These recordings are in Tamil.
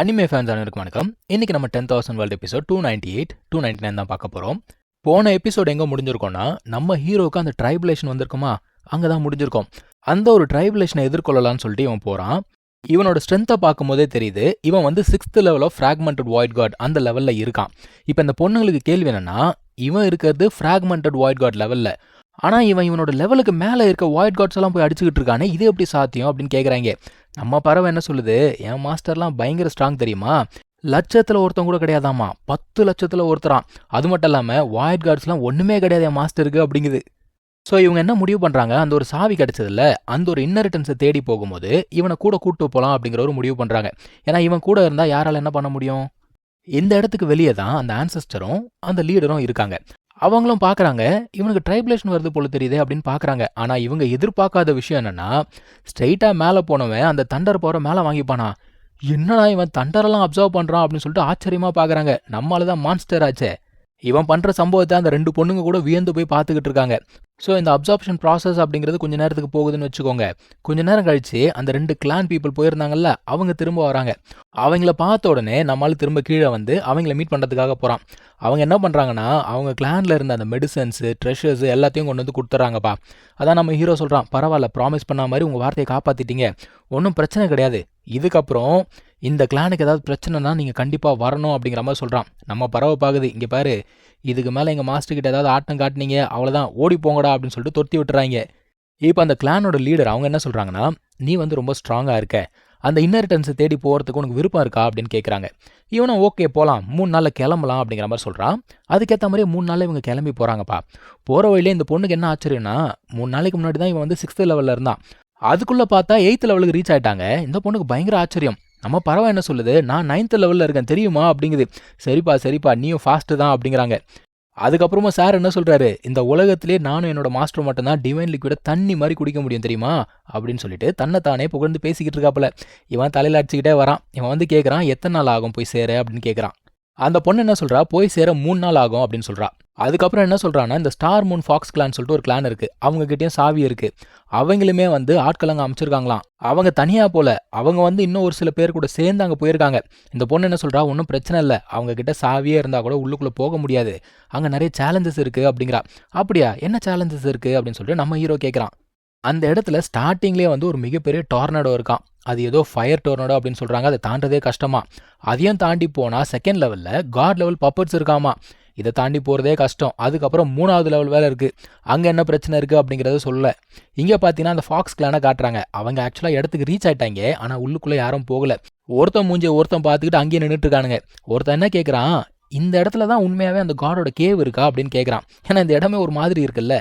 அனிமே ஃபேன்ஸ் அனைவருக்கும் வணக்கம். இன்னைக்கு நம்ம ten thousand world episode two ninety eight two ninety nine தான் பார்க்க போகிறோம் போன எபிசோட் எங்கே முடிஞ்சிருக்கோம்னா நம்ம ஹீரோவுக்கு அந்த ட்ரைபுலேஷன் வந்திருக்குமா? அங்கே தான் முடிஞ்சிருக்கோம். அந்த ஒரு ட்ரைபுலேஷனை எதிர்கொள்ளலாம்னு சொல்லிட்டு இவன் போகிறான் இவனோட ஸ்ட்ரென்த்தை பார்க்கும்போதே தெரியுது. இவன் வந்து sixth level of fragmented void god அந்த லெவலில் இருக்கான். இப்போ இந்த பொண்ணுங்களுக்கு கேள்வி என்னன்னா இவன் இருக்கிறது ஃப்ராக்மெண்டட் வாய்ட் கார்ட் லெவலில் ஆனால் இவன் இவனோட லெவலுக்கு மேலே இருக்க வாய்ட் காட்ஸ் எல்லாம் போய் அடிச்சுக்கிட்டு இருக்கானே இது எப்படி சாத்தியம் அப்படின்னு கேட்குறாங்க நம்ம பறவை என்ன சொல்லுது? என் மாஸ்டர்லாம் பயங்கர ஸ்ட்ராங் தெரியுமா? லட்சத்தில் ஒருத்தன் கூட கிடையாதாமா பத்து லட்சத்தில் ஒருத்தரான் அது மட்டும் இல்லாமல் வாய்ட் கார்ட்ஸ்லாம் ஒன்றுமே கிடையாது என் மாஸ்டருக்கு அப்படிங்குது. ஸோ இவங்க என்ன முடிவு பண்ணுறாங்க அந்த ஒரு சாவி கிடைச்சதுல அந்த ஒரு இன்னரிட்டன்ஸை தேடி போகும்போது இவனை கூட கூப்பிட்டு போகலாம் அப்படிங்கிற ஒரு முடிவு பண்ணுறாங்க ஏன்னா இவன் கூட இருந்தால் யாரால் என்ன பண்ண முடியும்? இந்த இடத்துக்கு வெளியே தான் அந்த ஆன்சஸ்டரும் அந்த லீடரும் இருக்காங்க. அவங்களும் பார்க்குறாங்க இவனுக்கு ட்ரைப்லேஷன் வருது போல தெரியுது அப்படின்னு பார்க்குறாங்க ஆனால் இவங்க எதிர்பார்க்காத விஷயம் என்னன்னா ஸ்ட்ரைட்டாக மேலே போனவன் அந்த தண்டர் பவரை மேலே வாங்கிப்பானா? என்னடா இவன் தண்டரெல்லாம் அப்சர்வ் பண்ணுறான் அப்படின்னு சொல்லிட்டு ஆச்சரியமாக பார்க்குறாங்க நம்மளால தான் மான்ஸ்டர் ஆச்சே. இவன் பண்ணுற சம்பவத்தை அந்த ரெண்டு பொண்ணுங்க கூட வியந்து போய் பார்த்துக்கிட்டு இருக்காங்க. ஸோ இந்த அப்சார்ப்ஷன் ப்ராசஸ் அப்படிங்கிறது கொஞ்ச நேரத்துக்கு போகுதுன்னு வச்சுக்கோங்க. கொஞ்ச நேரம் கழிச்சு அந்த ரெண்டு கிளான் பீப்புள் போயிருந்தாங்கல்ல அவங்க திரும்ப வராங்க. அவங்கள பார்த்த உடனே நம்மளால திரும்ப கீழே வந்து அவங்கள மீட் பண்ணுறதுக்காக போகிறான் அவங்க என்ன பண்ணுறாங்கன்னா அவங்க கிளானில் இருந்த அந்த மெடிசன்ஸு ட்ரெஷர்ஸ் எல்லாத்தையும் கொண்டு வந்து கொடுத்துட்றாங்கப்பா. அதான் நம்ம ஹீரோ சொல்கிறான் பரவாயில்ல ப்ராமிஸ் பண்ண மாதிரி உங்கள் வார்த்தையை காப்பாற்றிட்டீங்க ஒன்றும் பிரச்சனை கிடையாது. இதுக்கப்புறம் இந்த கிளானுக்கு ஏதாவது பிரச்சனைனா நீங்கள் கண்டிப்பாக வரணும் அப்படிங்கிற மாதிரி சொல்கிறான் நம்ம பறவை பார்க்குது இங்கே பாரு இதுக்கு மேலே எங்கள் மாஸ்டர்கிட்ட ஏதாவது ஆட்டம் காட்டினீங்க அவ்வளோதான் ஓடி போங்கடா அப்படின்னு சொல்லிட்டு தொத்தி விட்டுறாங்க. இப்போ அந்த கிளானோட லீடர் அவங்க என்ன சொல்கிறாங்கன்னா நீ வந்து ரொம்ப ஸ்ட்ராங்காக இருக்க. அந்த இன்னரிட்டன்ஸை தேடி போகிறதுக்கு உனக்கு விருப்பம் இருக்கா? அப்படின்னு கேட்குறாங்க இவனும் ஓகே போகலாம் மூணு நாளில் கிளம்பலாம் அப்படிங்கிற மாதிரி சொல்கிறான் அதுக்கேற்ற மாதிரி மூணு நாளில் இவங்க கிளம்பி போகிறாங்கப்பா போகிற வழியிலே இந்த பொண்ணுக்கு என்ன ஆச்சரியம்னா மூணு நாளைக்கு முன்னாடி தான் இவன் வந்து சிக்ஸ்த் லெவலில் இருந்தான். அதுக்குள்ளே பார்த்தா எயித்து லெவலுக்கு ரீச் ஆயிட்டாங்க. இந்த பொண்ணுக்கு பயங்கர ஆச்சரியம். நம்ம பறவை என்ன சொல்லுது? நான் நைன்த் லெவலில் இருக்கேன் தெரியுமா? அப்படிங்குது. சரிப்பா சரிப்பா நீயும் ஃபாஸ்ட்டு தான் அப்படிங்கிறாங்க. அதுக்கப்புறமா சார் என்ன சொல்கிறாரு இந்த உலகத்திலே நானும் என்னோட மாஸ்டர் மட்டும்தான் டிவைன் லிக்விட தண்ணி மாதிரி குடிக்க முடியும் தெரியுமா? அப்படின்னு சொல்லிட்டு தன்னை தானே புகழ்ந்து பேசிக்கிட்டு இருக்காப்புல. இவன் தலையில அடிச்சுக்கிட்டே வரான். இவன் வந்து கேட்குறான் எத்தனை நாள் ஆகும் போய் சேர? அப்படின்னு கேட்குறான் அந்த பொண்ணு என்ன சொல்றா? போய் சேர மூணு நாள் ஆகும் அப்படின்னு சொல்றா. அதுக்கப்புறம் என்ன சொல்றான்னா இந்த ஸ்டார் மூன் ஃபாக்ஸ் கிளான் சொல்லிட்டு ஒரு கிளான் இருக்கு. அவங்க கிட்டயும் சாவி இருக்கு. அவங்களுமே வந்து ஆட்கள் அங்கே அமைச்சிருக்காங்களாம். அவங்க தனியா போல. அவங்க வந்து இன்னும் ஒரு சில பேர் கூட சேர்ந்து அங்கே போயிருக்காங்க. இந்த பொண்ணு என்ன சொல்றா? ஒன்றும் பிரச்சனை இல்லை. அவங்க கிட்ட சாவியே இருந்தா கூட உள்ளுக்குள்ள போக முடியாது. அங்கே நிறைய சேலஞ்சஸ் இருக்கு அப்படிங்கிறா. அப்படியா? என்ன சேலஞ்சஸ் இருக்கு? அப்படின்னு சொல்லிட்டு நம்ம ஹீரோ கேட்குறான் அந்த இடத்துல ஸ்டார்டிங்லேயே வந்து ஒரு மிகப்பெரிய டார்னடோ இருக்கான் அது ஏதோ ஃபயர் டோர்னடோ அப்படின்னு சொல்கிறாங்க அதை தாண்டதே கஷ்டமா. அதையும் தாண்டி போனால் செகண்ட் லெவலில் காட் லெவல் பப்பர்ஸ் இருக்காமா? இதை தாண்டி போகிறதே கஷ்டம். அதுக்கப்புறம் மூணாவது லெவல் வேலை இருக்குது அங்கே என்ன பிரச்சனை இருக்குது அப்படிங்கிறத சொல்ல. இங்கே பார்த்தீங்கன்னா அந்த ஃபாக்ஸ் கிளானை காட்டுறாங்க. அவங்க ஆக்சுவலாக இடத்துக்கு ரீச் ஆயிட்டாங்க. ஆனால் உள்ளுக்குள்ளே யாரும் போகலை. ஒருத்தன் மூஞ்சி ஒருத்தன் பார்த்துக்கிட்டு அங்கேயே நின்றுட்டுருக்கானுங்க ஒருத்தன் என்ன கேட்குறான் இந்த இடத்துல தான் உண்மையாகவே அந்த காடோட கேவ் இருக்கா அப்படின்னு கேட்குறான் ஏன்னா இந்த இடமே ஒரு மாதிரி இருக்குல்ல.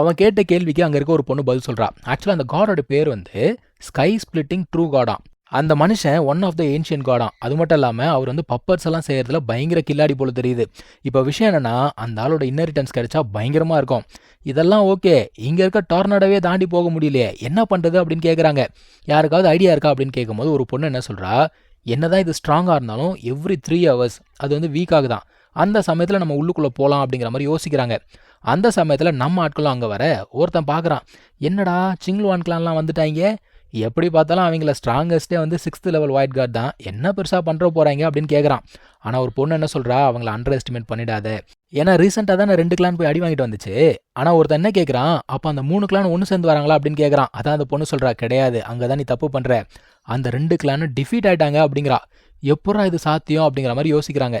அவன் கேட்ட கேள்விக்கு அங்கே இருக்க ஒரு பொண்ணு பதில் சொல்றான் ஆக்சுவலாக அந்த காடோட பேர் வந்து ஸ்கை ஸ்பிளிட்டிங் ட்ரூ காடாம் அந்த மனுஷன் ஒன் ஆஃப் த ஏன்ஷியன் காடாம் அது மட்டும் இல்லாமல் அவர் வந்து பப்பர்ஸ் எல்லாம் செய்யறதுல பயங்கர கில்லாடி போல தெரியுது. இப்போ விஷயம் என்னன்னா அந்த ஆளோட இன்னரிட்டன்ஸ் கிடைச்சா பயங்கரமாக இருக்கும். இதெல்லாம் ஓகே இங்கே இருக்க டார்னாடவே தாண்டி போக முடியலையே. என்ன பண்ணுறது அப்படின்னு கேட்குறாங்க யாருக்காவது ஐடியா இருக்கா அப்படின்னு கேட்கும்போது ஒரு பொண்ணு என்ன சொல்கிறா என்னதான் இது ஸ்ட்ராங்காக இருந்தாலும் எவ்ரி த்ரீ ஹவர்ஸ் அது வந்து வீக் ஆகுதான். அந்த சமயத்தில் நம்ம உள்ளுக்குள்ளே போகலாம் அப்படிங்கிற மாதிரி யோசிக்கிறாங்க. அந்த சமயத்தில் நம்ம ஆட்களும் அங்கே வர ஒருத்தன் பார்க்குறான் என்னடா சிங்லுவான் கிளான்லாம் வந்துட்டாங்க எப்படி பார்த்தாலும் அவங்கள ஸ்ட்ராங்கஸ்டே வந்து சிக்ஸ்த் லெவல் ஒயிட் கார்டு தான். என்ன பெருசாக பண்ணுற போகிறாங்க அப்படின்னு கேட்குறான் ஆனால் ஒரு பொண்ணு என்ன சொல்கிறா அவங்கள அண்டர் எஸ்டிமேட் பண்ணிடாத. ஏன்னா ரீசெண்டாக தான் ரெண்டு கிளான் போய் அடி வாங்கிட்டு வந்துச்சு. ஆனால் ஒருத்தன் என்ன கேட்குறான் அப்போ அந்த மூணு கிளான் ஒன்று சேர்ந்து வராங்களா அப்படின்னு கேட்குறான் அதான் அந்த பொண்ணு சொல்கிறா கிடையாது. அங்கே தான் நீ தப்பு பண்ணுற அந்த ரெண்டு கிளானும் டிஃபீட் ஆயிட்டாங்க அப்படிங்கிறா. எப்படா இது சாத்தியம் அப்படிங்கிற மாதிரி யோசிக்கிறாங்க.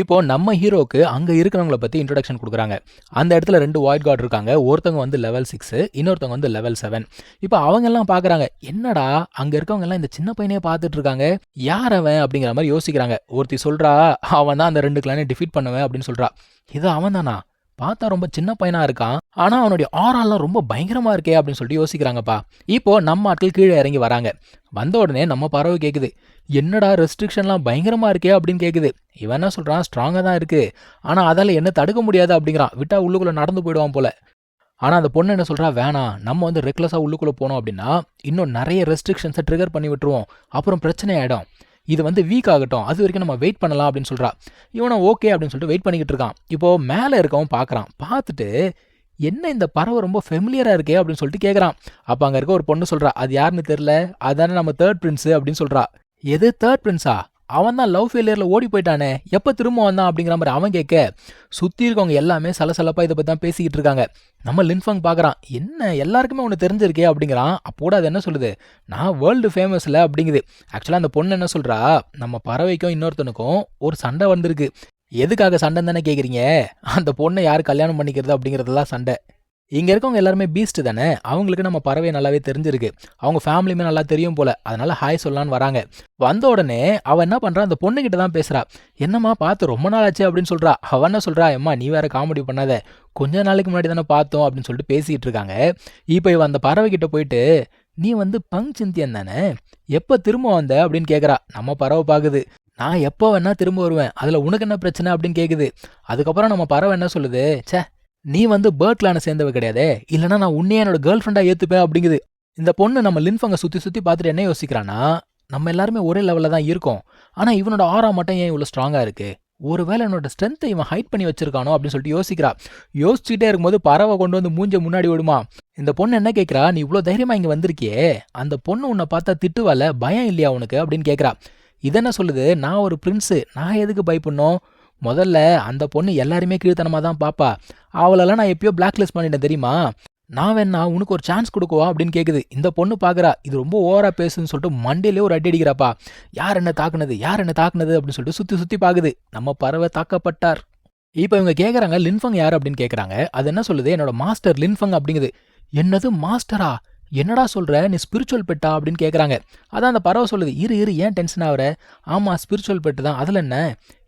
இப்போ நம்ம ஹீரோக்கு அங்கே இருக்கிறவங்கள பற்றி இன்ட்ரடக்ஷன் கொடுக்குறாங்க. அந்த இடத்துல ரெண்டு வாய்ட் கார்டு இருக்காங்க. ஒருத்தவங்க வந்து லெவல் சிக்ஸு இன்னொருத்தவங்க வந்து லெவல் செவன் இப்போ அவங்கெல்லாம் பார்க்குறாங்க என்னடா அங்கே இருக்கவங்கெல்லாம் இந்த சின்ன பையனே பார்த்துட்டு இருக்காங்க யார் அவன்? அப்படிங்கிற மாதிரி யோசிக்கிறாங்க. ஒருத்தி சொல்கிறா அவன் தான் அந்த ரெண்டு கிளானே டிஃபீட் பண்ணுவேன் அப்படின்னு சொல்கிறா இது அவன் தானா? பார்த்தா ரொம்ப சின்ன பையனாக இருக்கான். ஆனால் அவனுடைய ஆறாலாம் ரொம்ப பயங்கரமாக இருக்கே அப்படின்னு சொல்லிட்டு யோசிக்கிறாங்கப்பா. இப்போ நம்ம ஆட்கள் கீழே இறங்கி வராங்க. வந்த உடனே நம்ம பறவை கேட்குது என்னடா ரெஸ்ட்ரிக்ஷன்லாம் பயங்கரமாக இருக்கே அப்படின்னு கேட்குது இவன் என்ன சொல்கிறான் ஸ்ட்ராங்காக தான் இருக்குது ஆனால் அதால் என்ன தடுக்க முடியாது அப்படிங்கிறான். விட்டா உள்ளுக்குள்ளே நடந்து போயிடுவான் போல. ஆனால் அந்த பொண்ணு என்ன சொல்கிறா வேணாம். நம்ம வந்து ரெக்லஸாக உள்ளுக்குள்ளே போனோம் அப்படின்னா இன்னும் நிறைய ரெஸ்ட்ரிக்ஷன்ஸை ட்ரிகர் பண்ணி விட்டுருவோம். அப்புறம் பிரச்சனை ஆகிடும் இது வந்து வீக் ஆகட்டும். அது வரைக்கும் நம்ம வெயிட் பண்ணலாம் அப்படின்னு சொல்கிறா இவனும் ஓகே அப்படின்னு சொல்லிட்டு வெயிட் பண்ணிக்கிட்டு இருக்கான். இப்போது மேலே இருக்கவன் பார்க்குறான் பார்த்துட்டு என்ன இந்த பறவை ரொம்ப ஃபெமிலியராக இருக்கே அப்படின்னு சொல்லிட்டு கேட்குறான் அப்போ அங்கே இருக்க ஒரு பொண்ணு சொல்கிறா அது யாருன்னு தெரில அதானே நம்ம தேர்ட் பிரின்ஸு அப்படின்னு சொல்கிறா எது தேர்ட் பிரின்ஸா அவன் தான் லவ் ஃபெயிலியரில் ஓடி போயிட்டானே. எப்போ திரும்ப வந்தான் அப்படிங்கிற மாதிரி அவன் கேட்க சுற்றி இருக்கவங்க எல்லாமே சலசலப்பாக இதை பற்றி தான் பேசிக்கிட்டு இருக்காங்க. நம்ம லின்ஃபங் பார்க்குறான் என்ன எல்லாருக்குமே ஒன்று தெரிஞ்சிருக்கே அப்படிங்கிறான். அப்போட அது என்ன சொல்லுது? நான் வேர்ல்டு ஃபேமஸில் அப்படிங்குது. ஆக்சுவலாக அந்த பொண்ணு என்ன சொல்கிறா நம்ம பறவைக்கும் இன்னொருத்தனுக்கும் ஒரு சண்டை வந்திருக்கு. எதுக்காக சண்டைன்னு தானே கேட்குறீங்க அந்த பொண்ணை யார் கல்யாணம் பண்ணிக்கிறது? அப்படிங்கிறதுலாம் சண்டை. இங்கே இருக்கவங்க எல்லாருமே பீஸ்ட் தானே? அவங்களுக்கு நம்ம பறவை நல்லாவே தெரிஞ்சிருக்கு. அவங்க ஃபேமிலியுமே நல்லா தெரியும் போல. அதனால ஹாய் சொல்லலான்னு வராங்க. வந்த உடனே அவன் என்ன பண்ணுறா அந்த பொண்ணுகிட்ட தான் பேசுகிறா என்னம்மா பார்த்து ரொம்ப நாள் ஆச்சு அப்படின்னு சொல்கிறா அவன் என்ன சொல்கிறா எம்மா நீ வேற காமெடி பண்ணாத. கொஞ்ச நாளைக்கு முன்னாடி தானே பார்த்தோம் அப்படின்னு சொல்லிட்டு பேசிகிட்டு இருக்காங்க. இப்போ இவன் அந்த பறவை போயிட்டு நீ வந்து பங் சிந்தியன் தானே? எப்போ திரும்ப வந்த? அப்படின்னு கேட்குறா நம்ம பறவை பார்க்குது நான் எப்போ வேணா திரும்ப வருவேன். அதில் உனக்கு என்ன பிரச்சனை? அப்படின்னு கேட்குது அதுக்கப்புறம் நம்ம பறவை என்ன சொல்லுது? ச்சே நீ வந்து பேர்ட் கிளானை சேர்ந்தவ கிடையாதே. இல்லைனா நான் உன்னையே என்னோட கேர்ள் ஃப்ரெண்டாக ஏற்றுப்பேன் அப்படிங்குது. இந்த பொண்ணு நம்ம லின்ஃபங்கை சுற்றி சுற்றி பார்த்துட்டு என்ன யோசிக்கிறான்னா நம்ம எல்லாருமே ஒரே லெவலில் தான் இருக்கோம். ஆனால் இவனோட ஆறா மட்டும் ஏன் இவ்வளோ ஸ்ட்ராங்காக இருக்கு? ஒருவேளை என்னோட ஸ்ட்ரென்த்தை இவன் ஹைட் பண்ணி வச்சிருக்கானோ அப்படின்னு சொல்லிட்டு யோசிக்கிறா. யோசிச்சுட்டே இருக்கும்போது பறவை கொண்டு வந்து மூஞ்ச முன்னாடி விடுமா? இந்த பொண்ணு என்ன கேட்குறா நீ இவ்வளோ தைரியமாக இங்கே வந்திருக்கியே. அந்த பொண்ணு உன்னை பார்த்தா திட்டுவால பயம் இல்லையா உனக்கு? அப்படின்னு கேட்குறா இதென்ன சொல்லுது? நான் ஒரு பிரின்ஸு நான் எதுக்கு பயப்படணும்? முதல்ல அந்த பொண்ணு எல்லாருமே கீழ்த்தனமாக தான் பாப்பா. அவளெல்லாம் நான் எப்பயோ பிளாக்லிஸ்ட் பண்ணிட்டேன் தெரியுமா? நான் வேணா உனக்கு ஒரு சான்ஸ் கொடுக்குவா அப்படின்னு கேட்குது இந்த பொண்ணு பார்க்குறா இது ரொம்ப ஓவரா பேசுன்னு சொல்லிட்டு மண்டையிலே ஒரு அடி அடிக்கிறாப்பா. யார் என்ன தாக்குனது? யார் என்ன தாக்குனது? அப்படின்னு சொல்லிட்டு சுற்றி சுற்றி பார்க்குது நம்ம பறவை தாக்கப்பட்டார். இப்போ இவங்க கேட்குறாங்க லின்ஃபங் யார்? அப்படின்னு கேட்குறாங்க அது என்ன சொல்லுது? என்னோட மாஸ்டர் லின்ஃபங் அப்படிங்குது. என்னது மாஸ்டரா? என்னடா சொல்கிற நீ ஸ்பிரிச்சுவல் பெட்டா அப்படின்னு கேட்குறாங்க அதான் அந்த பறவை சொல்லுது இரு இரு ஏன் டென்ஷன் ஆகுற? ஆமாம் ஸ்பிரிச்சுவல் பெட்டு தான். அதில் என்ன?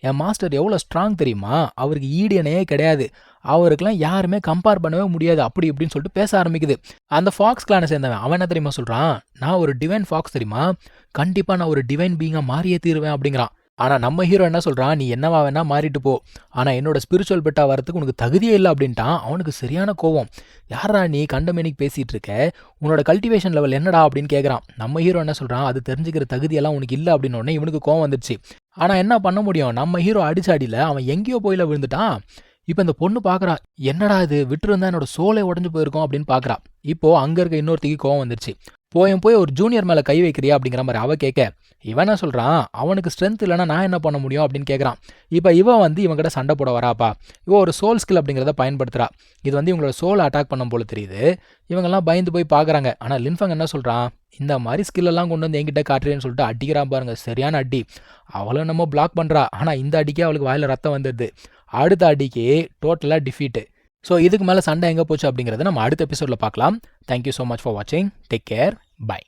என் மாஸ்டர் எவ்வளோ ஸ்ட்ராங் தெரியுமா? அவருக்கு ஈடியனையே கிடையாது. அவருக்கெல்லாம் யாருமே கம்பேர் பண்ணவே முடியாது அப்படி இப்படின்னு சொல்லிட்டு பேச ஆரம்பிக்குது. அந்த ஃபாக்ஸ் கிளானை சேர்ந்தவன் அவன் என்ன தெரியுமா சொல்கிறான் நான் ஒரு டிவைன் ஃபாக்ஸ் தெரியுமா? கண்டிப்பாக நான் ஒரு டிவைன் பீங்காக மாறியே தீருவேன் அப்படிங்கிறான். ஆனால் நம்ம ஹீரோ என்ன சொல்கிறான் நீ என்னவா வேணா மாறிட்டு போ. ஆனால் என்னோட ஸ்பிரிச்சுவல் பெட்டா வரதுக்கு உனக்கு தகுதியே இல்லை அப்படின்ட்டான். அவனுக்கு சரியான கோவம் யாரா நீ கண்டமேனிக்கு பேசிகிட்டு இருக்க? உன்னோட கல்டிவேஷன் லெவல் என்னடா அப்படின்னு கேட்குறான் நம்ம ஹீரோ என்ன சொல்கிறான் அது தெரிஞ்சுக்கிற தகுதியெல்லாம் உனக்கு இல்லை அப்படின்னு உடனே இவனுக்கு கோவம் வந்துடுச்சு ஆனால் என்ன பண்ண முடியும்? நம்ம ஹீரோ அடிச்சாடியில் அவன் எங்கேயோ போயில விழுந்துட்டான். இப்போ இந்த பொண்ணு பார்க்குறா என்னடா இது? விட்டுருந்தா என்னோட சோலை உடஞ்சு போயிருக்கோம் அப்படின்னு பார்க்குறா இப்போ அங்கே இருக்க இன்னொருத்திக்கு கோவம் வந்துருச்சு. போயும் போய் ஒரு ஜூனியர் மேலே கை வைக்கிறியா அப்படிங்கிற மாதிரி அவ கேட்க இவன் என்ன சொல்கிறான் அவனுக்கு ஸ்ட்ரென்த் இல்லைனா நான் என்ன பண்ண முடியும் அப்படின்னு கேட்குறான். இப்போ இவன் வந்து இவங்ககிட்ட சண்டை போட வராப்பா? இவன் ஒரு சோல் ஸ்கில் அப்படிங்கிறத பயன்படுத்துறா. இது வந்து இவங்களோட சோலை அட்டாக் பண்ணும் போல தெரியுது. இவங்கெல்லாம் பயந்து போய் பார்க்குறாங்க ஆனால் லின்ஃபங் என்ன சொல்கிறான் இந்த மாதிரி ஸ்கில்லெல்லாம் கொண்டு வந்து என்கிட்ட காட்டுறேன்னு சொல்லிட்டு அடிக்கிறான் பாருங்க. சரியான அடி. அவளும் நம்ம பிளாக் பண்ணுறா ஆனால் இந்த அடிக்கே அவளுக்கு வாயில் ரத்தம் வந்துடுது அடுத்த அடிக்கு டோட்டலாக டிஃபீட்டு ஸோ இதுக்கு மேலே சண்டை எங்கே போச்சு அப்படிங்கிறத நம்ம அடுத்த எபிசோடில் பார்க்கலாம். Thank you so much for வாட்சிங் டேக் கேர் பை